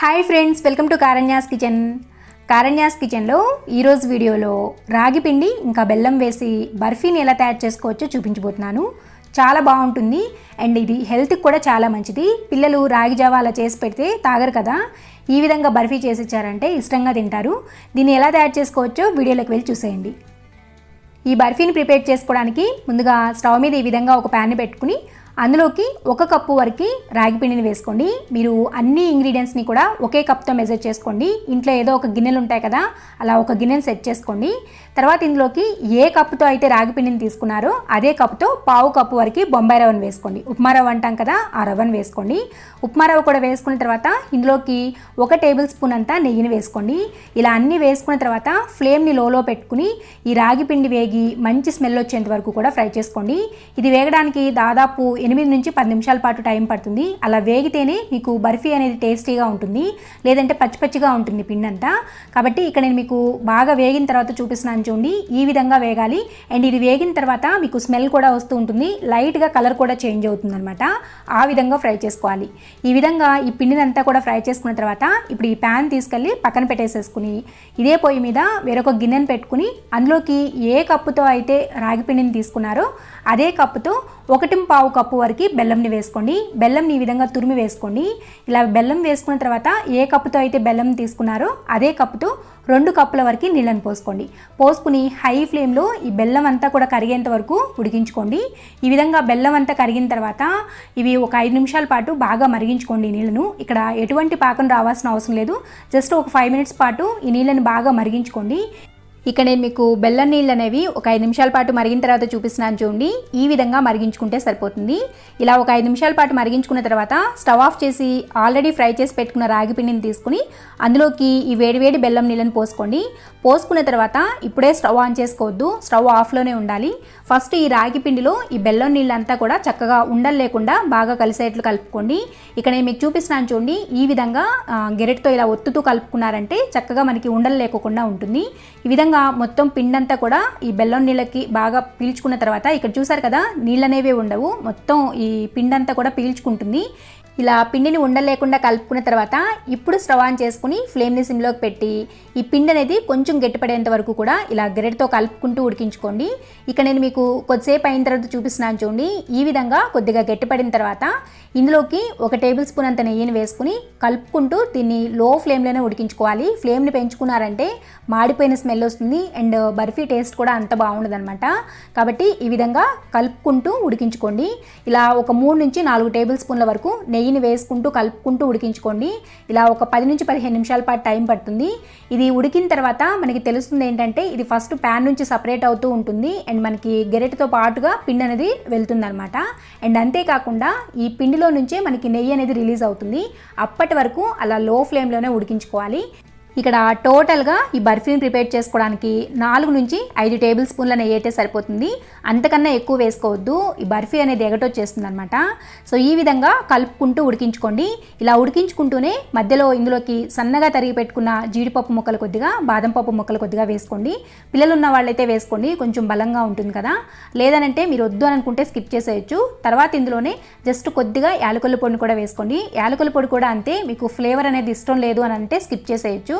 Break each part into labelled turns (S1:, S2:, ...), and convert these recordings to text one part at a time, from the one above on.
S1: Hi friends welcome to Karanya's kitchen Karanya's కిచెన్లో ఈరోజు వీడియోలో రాగి పిండి ఇంకా బెల్లం వేసి బర్ఫీని ఎలా తయారు చేసుకోవచ్చో చూపించబోతున్నాను. చాలా బాగుంటుంది అండ్ ఇది హెల్త్కి కూడా చాలా మంచిది. పిల్లలు రాగి జావ అలా చేసి పెడితే తాగరు కదా. ఈ విధంగా బర్ఫీ చేసి ఇచ్చారంటే ఇష్టంగా తింటారు. దీన్ని ఎలా తయారు చేసుకోవచ్చో వీడియోలోకి వెళ్ళి చూసేయండి. ఈ బర్ఫీని ప్రిపేర్ చేసుకోవడానికి ముందుగా స్టవ్ మీద ఈ విధంగా ఒక ప్యాన్ పెట్టుకుని అందులోకి ఒక కప్పు వరకు రాగి పిండిని వేసుకోండి. మీరు అన్ని ఇంగ్రీడియంట్స్ని కూడా ఒకే కప్తో మెజర్ చేసుకోండి. ఇంట్లో ఏదో ఒక గిన్నెలు ఉంటాయి కదా అలా ఒక గిన్నెను సెట్ చేసుకోండి. తర్వాత ఇందులోకి ఏ కప్పుతో అయితే రాగి పిండిని తీసుకున్నారో అదే కప్పుతో పావు కప్పు వరకు బొంబాయి రవ్వను వేసుకోండి. ఉప్మా రవ్వ అంటాం కదా ఆ రవ్వను వేసుకోండి. ఉప్మా రవ్వ కూడా వేసుకున్న తర్వాత ఇందులోకి ఒక టేబుల్ స్పూన్ అంతా నెయ్యిని వేసుకోండి. ఇలా అన్నీ వేసుకున్న తర్వాత ఫ్లేమ్ని లోలో పెట్టుకుని ఈ రాగి పిండి వేగి మంచి స్మెల్ వచ్చేంత వరకు కూడా ఫ్రై చేసుకోండి. ఇది వేగడానికి దాదాపు ఎనిమిది నుంచి పది నిమిషాల పాటు టైం పడుతుంది. అలా వేగితేనే మీకు బర్ఫీ అనేది టేస్టీగా ఉంటుంది. లేదంటే పచ్చి పచ్చిగా ఉంటుంది పిండి అంతా కాబట్టి ఇక్కడ నేను మీకు బాగా వేగిన తర్వాత చూపిస్తున్నాను చూడండి. ఈ విధంగా వేగాలి. అండ్ ఇది వేగిన తర్వాత మీకు స్మెల్ కూడా వస్తూ ఉంటుంది. లైట్గా కలర్ కూడా చేంజ్ అవుతుంది అనమాట ఆ విధంగా ఫ్రై చేసుకోవాలి. ఈ విధంగా ఈ పిండినంతా కూడా ఫ్రై చేసుకున్న తర్వాత ఇప్పుడు ఈ ప్యాన్ తీసుకెళ్ళి పక్కన పెట్టేసేసుకుని ఇదే పొయ్యి మీద వేరొక గిన్నెను పెట్టుకుని అందులోకి ఏ కప్పుతో అయితే రాగి పిండిని తీసుకున్నారో అదే కప్పుతో ఒకటి పావు కప్పు వరకు బెల్లంని వేసుకోండి బెల్లంని ఈ విధంగా తురిమి వేసుకోండి ఇలా బెల్లం వేసుకున్న తర్వాత ఏ కప్పుతో అయితే బెల్లం తీసుకున్నారో అదే కప్పుతో రెండు కప్పుల వరకు నీళ్ళని పోసుకోండి. పోసుకుని హై ఫ్లేమ్లో ఈ బెల్లం అంతా కూడా కరిగేంత వరకు ఉడికించుకోండి. ఈ విధంగా బెల్లం అంతా కరిగిన తర్వాత ఇవి ఒక ఐదు నిమిషాల పాటు బాగా మరిగించుకోండి ఈ నీళ్ళను. ఇక్కడ ఎటువంటి పాకం రావాల్సిన అవసరం లేదు. జస్ట్ ఒక ఫైవ్ మినిట్స్ పాటు ఈ నీళ్ళని బాగా మరిగించుకోండి. ఇక నేను మీకు బెల్లం నీళ్ళు అనేవి ఒక ఐదు నిమిషాల పాటు మరిగిన తర్వాత చూపిస్తున్నాను చూడండి. ఈ విధంగా మరిగించుకుంటే సరిపోతుంది. ఇలా ఒక ఐదు నిమిషాల పాటు మరిగించుకున్న తర్వాత స్టవ్ ఆఫ్ చేసి ఆల్రెడీ ఫ్రై చేసి పెట్టుకున్న రాగి పిండిని తీసుకుని అందులోకి ఈ వేడివేడి బెల్లం నీళ్ళని పోసుకోండి. పోసుకున్న తర్వాత ఇప్పుడే స్టవ్ ఆన్ చేసుకోవద్దు. స్టవ్ ఆఫ్లోనే ఉండాలి. ఫస్ట్ ఈ రాగి పిండిలో ఈ బెల్లం నీళ్ళంతా కూడా చక్కగా ఉండలు లేకుండా బాగా కలిసేట్లు కలుపుకోండి. ఇక్కడ నేను మీకు చూపిస్తున్నాను చూడండి. ఈ విధంగా గెరెట్తో ఇలా ఒత్తుతూ కలుపుకున్నారంటే చక్కగా మనకి ఉండలు లేకుండా ఉంటుంది. ఈ విధంగా మొత్తం పిండంతా కూడా ఈ బెల్లం నీళ్ళకి బాగా పీల్చుకున్న తర్వాత ఇక్కడ చూసారు కదా నీళ్ళు అనేవి ఉండవు. మొత్తం ఈ పిండంతా కూడా పీల్చుకుంటుంది. ఇలా పిండిని ఉండలేకుండా కలుపుకున్న తర్వాత ఇప్పుడు స్టవ్ ఆన్ చేసుకుని ఫ్లేమ్ని సిమ్లోకి పెట్టి ఈ పిండి అనేది కొంచెం గట్టిపడేంత వరకు కూడా ఇలా గరిటతో కలుపుకుంటూ ఉడికించుకోండి. ఇక నేను మీకు కొద్దిసేపు అయిన తర్వాత చూపిస్తున్నాను చూడండి. ఈ విధంగా కొద్దిగా గట్టిపడిన తర్వాత ఇందులోకి ఒక టేబుల్ స్పూన్ అంత నెయ్యిని వేసుకుని కలుపుకుంటూ దీన్ని లో ఫ్లేమ్లోనే ఉడికించుకోవాలి. ఫ్లేమ్ని పెంచుకున్నారంటే మాడిపోయిన స్మెల్ వస్తుంది అండ్ బర్ఫీ టేస్ట్ కూడా అంత బాగుండదు అనమాట కాబట్టి ఈ విధంగా కలుపుకుంటూ ఉడికించుకోండి. ఇలా ఒక మూడు నుంచి నాలుగు టేబుల్ స్పూన్ల వరకు నెయ్యిని వేసుకుంటూ కలుపుకుంటూ ఉడికించుకోండి. ఇలా ఒక పది నుంచి పదిహేను నిమిషాల పాటు టైం పడుతుంది. ఇది ఉడికిన తర్వాత మనకి తెలుస్తుంది ఏంటంటే ఇది ఫస్ట్ ప్యాన్ నుంచి సపరేట్ అవుతూ ఉంటుంది. అండ్ మనకి గెరెట్తో పాటుగా పిండి అనేది వెళ్తుంది అనమాట అండ్ అంతేకాకుండా ఈ పిండిలో నుంచే మనకి నెయ్యి అనేది రిలీజ్ అవుతుంది. అప్పటి వరకు అలా లో ఫ్లేమ్లోనే ఉడికించుకోవాలి. ఇక్కడ టోటల్గా ఈ బర్ఫీని ప్రిపేర్ చేసుకోవడానికి నాలుగు నుంచి ఐదు టేబుల్ స్పూన్ల నెయ్యి అయితే సరిపోతుంది. అంతకన్నా ఎక్కువ వేసుకోవద్దు. ఈ బర్ఫీ అనేది ఎగటొచ్చేస్తుంది అనమాట సో ఈ విధంగా కలుపుకుంటూ ఉడికించుకోండి. ఇలా ఉడికించుకుంటూనే మధ్యలో ఇందులోకి సన్నగా తరిగి పెట్టుకున్న జీడిపప్పు ముక్కలు కొద్దిగా బాదం పప్పు ముక్కలు కొద్దిగా వేసుకోండి. పిల్లలు ఉన్న వాళ్ళైతే వేసుకోండి. కొంచెం బలంగా ఉంటుంది కదా. లేదనంటే మీరు వద్దు అని అనుకుంటే స్కిప్ చేసేయచ్చు. తర్వాత ఇందులోనే జస్ట్ కొద్దిగా యాలకుల పొడిని కూడా వేసుకోండి. యాలకుల పొడి కూడా అంతే. మీకు ఫ్లేవర్ అనేది ఇష్టం లేదు అని అంటే స్కిప్ చేసేయచ్చు.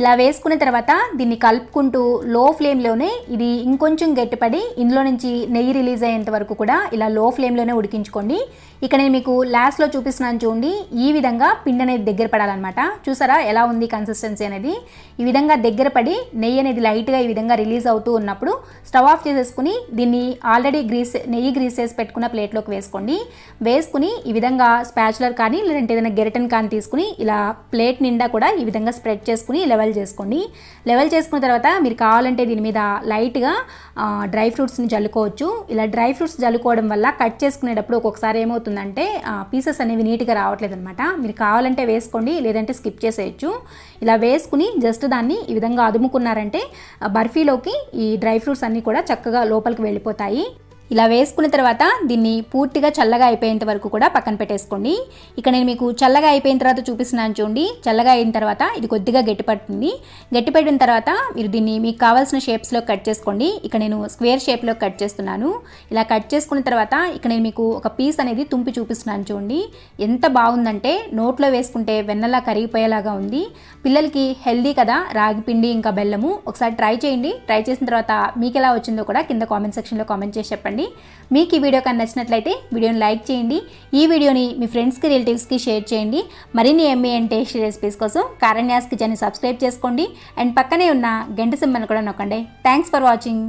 S1: ఇలా వేసుకున్న తర్వాత దీన్ని కలుపుకుంటూ లో ఫ్లేమ్లోనే ఇది ఇంకొంచెం గట్టిపడి ఇందులో నుంచి నెయ్యి రిలీజ్ అయ్యేంత వరకు కూడా ఇలా లో ఫ్లేమ్లోనే ఉడికించుకోండి. ఇక నేను మీకు లాస్ట్లో చూపిస్తున్నాను చూడండి. ఈ విధంగా పిండి అనేది దగ్గర పడాలన్నమాట. చూసారా ఎలా ఉంది కన్సిస్టెన్సీ అనేది? ఈ విధంగా దగ్గర పడి నెయ్యి అనేది లైట్గా ఈ విధంగా రిలీజ్ అవుతూ ఉన్నప్పుడు స్టవ్ ఆఫ్ చేసేసుకుని దీన్ని ఆల్రెడీ గ్రీస్ నెయ్యి గ్రీస్ చేసి పెట్టుకున్న ప్లేట్లోకి వేసుకోండి. వేసుకుని ఈ విధంగా స్పాచులర్ కానీ లేదంటే ఏదైనా గెరటన్ కానీ తీసుకుని ఇలా ప్లేట్ నిండా కూడా ఈ విధంగా స్ప్రెడ్ చేసుకుని లెవెల్ చేసుకోండి. లెవెల్ చేసుకున్న తర్వాత మీరు కావాలంటే దీని మీద లైట్గా డ్రై ఫ్రూట్స్ని జల్లుకోవచ్చు. ఇలా డ్రై ఫ్రూట్స్ జల్లుకోవడం వల్ల కట్ చేసుకునేటప్పుడు ఒక్కొక్కసారి ఏమవుతుందంటే పీసెస్ అనేవి నీట్గా రావట్లేదు అనమాట మీరు కావాలంటే వేసుకోండి లేదంటే స్కిప్ చేసేయచ్చు. ఇలా వేసుకుని జస్ట్ దాన్ని ఈ విధంగా అదుముకున్నారంటే బర్ఫీలోకి ఈ డ్రై ఫ్రూట్స్ అన్నీ కూడా చక్కగా లోపలికి వెళ్ళిపోతాయి. ఇలా వేసుకున్న తర్వాత దీన్ని పూర్తిగా చల్లగా అయిపోయేంత వరకు కూడా పక్కన పెట్టేసుకోండి. ఇక నేను మీకు చల్లగా అయిపోయిన తర్వాత చూపిస్తున్నాను చూడండి. చల్లగా అయిన తర్వాత ఇది కొద్దిగా గట్టిపడుతుంది. గట్టిపడిన తర్వాత మీరు దీన్ని మీకు కావాల్సిన షేప్స్లో కట్ చేసుకోండి. ఇక నేను స్క్వేర్ షేప్లో కట్ చేస్తున్నాను. ఇలా కట్ చేసుకున్న తర్వాత ఇక నేను మీకు ఒక పీస్ అనేది తుంపి చూపిస్తున్నాను చూడండి. ఎంత బాగుందంటే నోట్లో వేసుకుంటే వెన్నలా కరిగిపోయేలాగా ఉంది. పిల్లలకి హెల్దీ కదా రాగి పిండి ఇంకా బెల్లము. ఒకసారి ట్రై చేయండి. ట్రై చేసిన తర్వాత మీకు ఎలా వచ్చిందో కూడా కింద కామెంట్ సెక్షన్లో కామెంట్ చేసి చెప్పండి. మీకు ఈ వీడియో కానీ నచ్చినట్లయితే వీడియోని లైక్ చేయండి. ఈ వీడియోని మీ ఫ్రెండ్స్కి రిలేటివ్స్కి షేర్ చేయండి. మరిన్ని ఎంఏ అండ్ టేస్టీ రెసిపీస్ కోసం కారణ్యాస్ కిచెన్ని సబ్స్క్రైబ్ చేసుకోండి. అండ్ పక్కనే ఉన్న గంట సింబల్ కూడా నొక్కండి. Thanks for watching